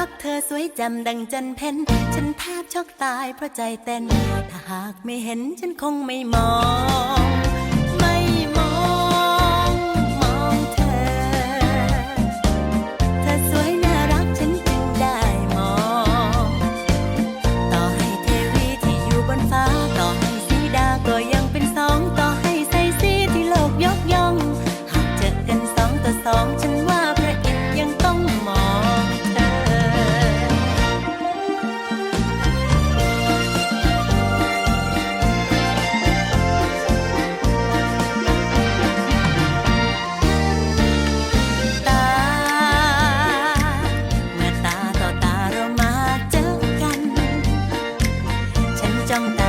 รักเธอสวยจำดังจันเพนฉันแทบช็อกตายเพราะใจเต้น ถ้าหากไม่เห็นฉันคงไม่มอง ไม่มองมองเธอ เธอสวยน่ารักฉันจึงได้มอง ต่อให้เทวีที่อยู่บนฟ้า ต่อให้สีดาก็ยังเป็นสอง ต่อให้ใส่สีที่โลกย่อง หากเจอกันสองต่อสองฉัน 정답.